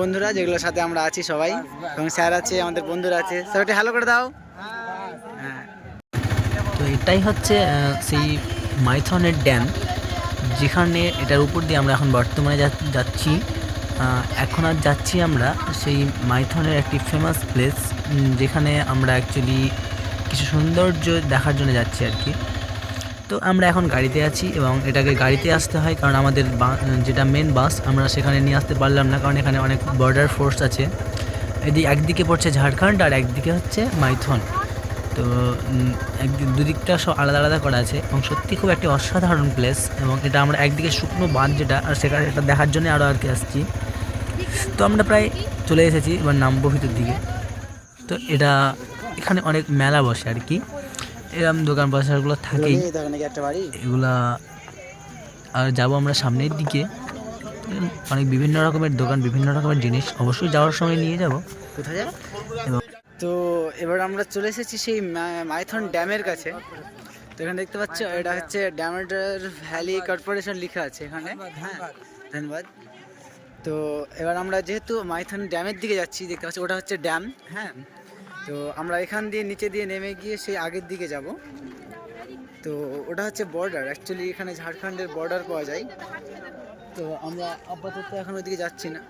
বন্ধুরা, যেগুলোর সাথে আমরা আছি সবাই, এবং স্যার আছে, আমাদের বন্ধুরা আছে। স্যার একটু হ্যালো করে দাও। হ্যাঁ। তো এটাই হচ্ছে সেই মাইথনের ড্যাম, যেখানে এটার উপর দিয়ে আমরা এখন বর্তমানে যাচ্ছি। এখন আর যাচ্ছি আমরা সেই মাইথনের একটি ফেমাস প্লেস যেখানে আমরা অ্যাকচুয়ালি কিছু সৌন্দর্য দেখার জন্য যাচ্ছি আর কি। তো আমরা এখন গাড়িতে আছি এবং এটাকে গাড়িতে আসতে হয় কারণ আমাদের যেটা মেন বাস আমরা সেখানে নিয়ে আসতে পারলাম না কারণ এখানে অনেক বর্ডার ফোর্স আছে। এদিকে একদিকে পড়ছে ঝাড়খণ্ড আর একদিকে হচ্ছে মাইথন। তো উম, একদিক দুদিকটা সব আলাদা আলাদা করা আছে এবং সত্যি খুব একটি অসাধারণ প্লেস এবং এটা আমরা একদিকে শুকনো বাঁধ যেটা আর সেখানে এটা দেখার জন্য আরও আর কি আসছি। তো আমরা প্রায় চলে এসেছি এবার নামবো ভিতর দিকে। তো এটা এখানে অনেক মেলা বসে আর কি। এরকম দোকান বাজারগুলো থাকেই। বাড়ি? এগুলা আর যাব আমরা সামনের দিকে। অনেক বিভিন্ন রকমের দোকান বিভিন্ন রকমের জিনিস। অবশ্যই যাওয়ার সময় নিয়ে যাব। কোথায় এবং তো এবার আমরা চলে এসেছি সেই মাইথন ড্যামের কাছে। তো এখানে দেখতে পাচ্ছ এটা হচ্ছে ড্যামেটার ভ্যালি কর্পোরেশন লেখা আছে এখানে। হ্যাঁ ধন্যবাদ। তো এবার আমরা যেহেতু মাইথন ড্যামের দিকে যাচ্ছি দেখতে পাচ্ছি ওটা হচ্ছে ড্যাম। হ্যাঁ তো আমরা এখান দিয়ে নিচে দিয়ে নেমে গিয়ে সেই আগের দিকে যাব। তো ওটা হচ্ছে বর্ডার অ্যাকচুয়ালি এখানে ঝাড়খণ্ডের বর্ডার পাওয়া যায়। তো আমরা আপাতত এখন ওইদিকে যাচ্ছি না।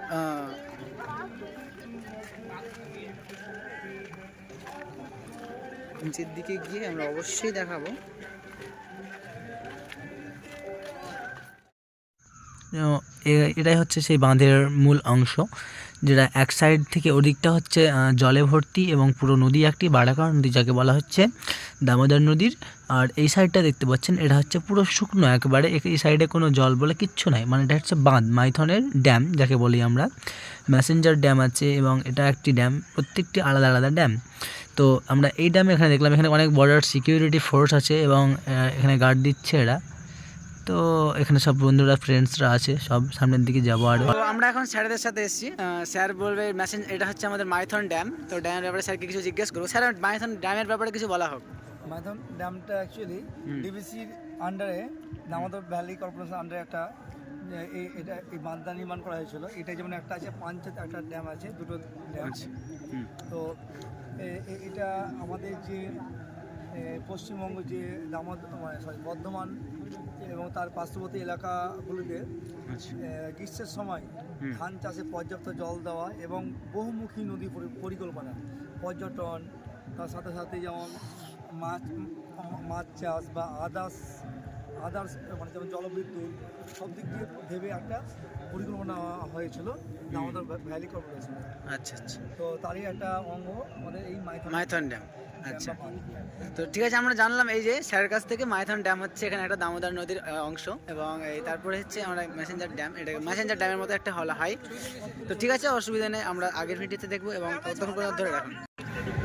নিচের দিকে গিয়ে আমরা অবশ্যই দেখাবো। এটাই হচ্ছে সেই বাঁধের মূল অংশ, যেটা এক সাইড থেকে ওদিকটা হচ্ছে জলে ভর্তি এবং পুরো নদী একটি বাড়াকার নদী যাকে বলা হচ্ছে দামোদর নদীর। আর এই সাইডটা দেখতে পাচ্ছেন, এটা হচ্ছে পুরো শুকনো, একবারে এই সাইডে কোনো জল বলে কিচ্ছু নাই মানে এটা হচ্ছে বাঁধ, মাইথনের ড্যাম যাকে বলি আমরা। ম্যাসেঞ্জার ড্যাম আছে এবং এটা একটি ড্যাম, প্রত্যেকটি আলাদা আলাদা ড্যাম। তো আমরা এই ড্যামে এখানে দেখলাম, এখানে অনেক বর্ডার সিকিউরিটি ফোর্স আছে এবং এখানে গার্ড দিচ্ছে এরা। তো এখানে সব বন্ধুরা ফ্রেন্ডসরা আছে সব সামনের দিকে যাব আর। আমরা এখন স্যারদের সাথে এসেছি। স্যার বলবে মেসেঞ্জ এটা হচ্ছে আমাদের মাইথন ড্যাম। তো ড্যামের ব্যাপারে স্যারকে কিছু জিজ্ঞেস করব। স্যার মাইথন ড্যামের ব্যাপারে কিছু বলা হোক। মাইথন ড্যামটা অ্যাকচুয়ালি ডিবিসির আন্ডারে দামোদর ভ্যালি কর্পোরেশন আন্ডারে একটা এটা এই বাঁধটা নির্মাণ করা হয়েছিল। এটা যেমন একটা আছে পাঞ্চায়েত একটা ড্যাম আছে দুটো ড্যাম তো এ- এ- এটা আমাদের যে পশ্চিমবঙ্গ যে দামদ মানে সরি বর্ধমান এবং তার পার্শ্ববর্তী এলাকাগুলিতে গ্রীষ্মের সময় ধান চাষে পর্যাপ্ত জল দেওয়া এবং বহুমুখী নদী পরি- পরিকল্পনা পর্যটন তার সাথে সাথে যেমন মাছ মাছ চাষ বা আদার্স আদার্স মানে যেমন জলবিদ্যুৎ সব দিক দিয়ে ভেবে একটা পরিকল্পনা হয়েছিল দামোদর ভ্যালি কর্পোরেশনে আচ্ছা আচ্ছা। তো তারই একটা অঙ্গ আমাদের এই মাইথন ড্যাম আচ্ছা। তো ঠিক আছে আমরা জানলাম এই যে স্যারের কাছ থেকে মাইথন ড্যাম হচ্ছে এখানে একটা দামোদর নদীর অংশ এবং এই তারপরে হচ্ছে আমরা মেসেঞ্জার ড্যাম এটা মেসেঞ্জার ড্যামের মতো একটা হল হাই। তো ঠিক আছে অসুবিধা নেই আমরা আগের ভিডিওতে দেখব এবং ততক্ষণ পর্যন্ত ধরে রাখুন।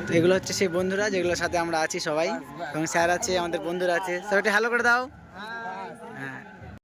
তো এগুলো হচ্ছে সেই বন্ধুরা যেগুলোর সাথে আমরা আছি সবাই এবং স্যার আছে আমাদের বন্ধুরা আছে। স্যার একটু হ্যালো করে দাও।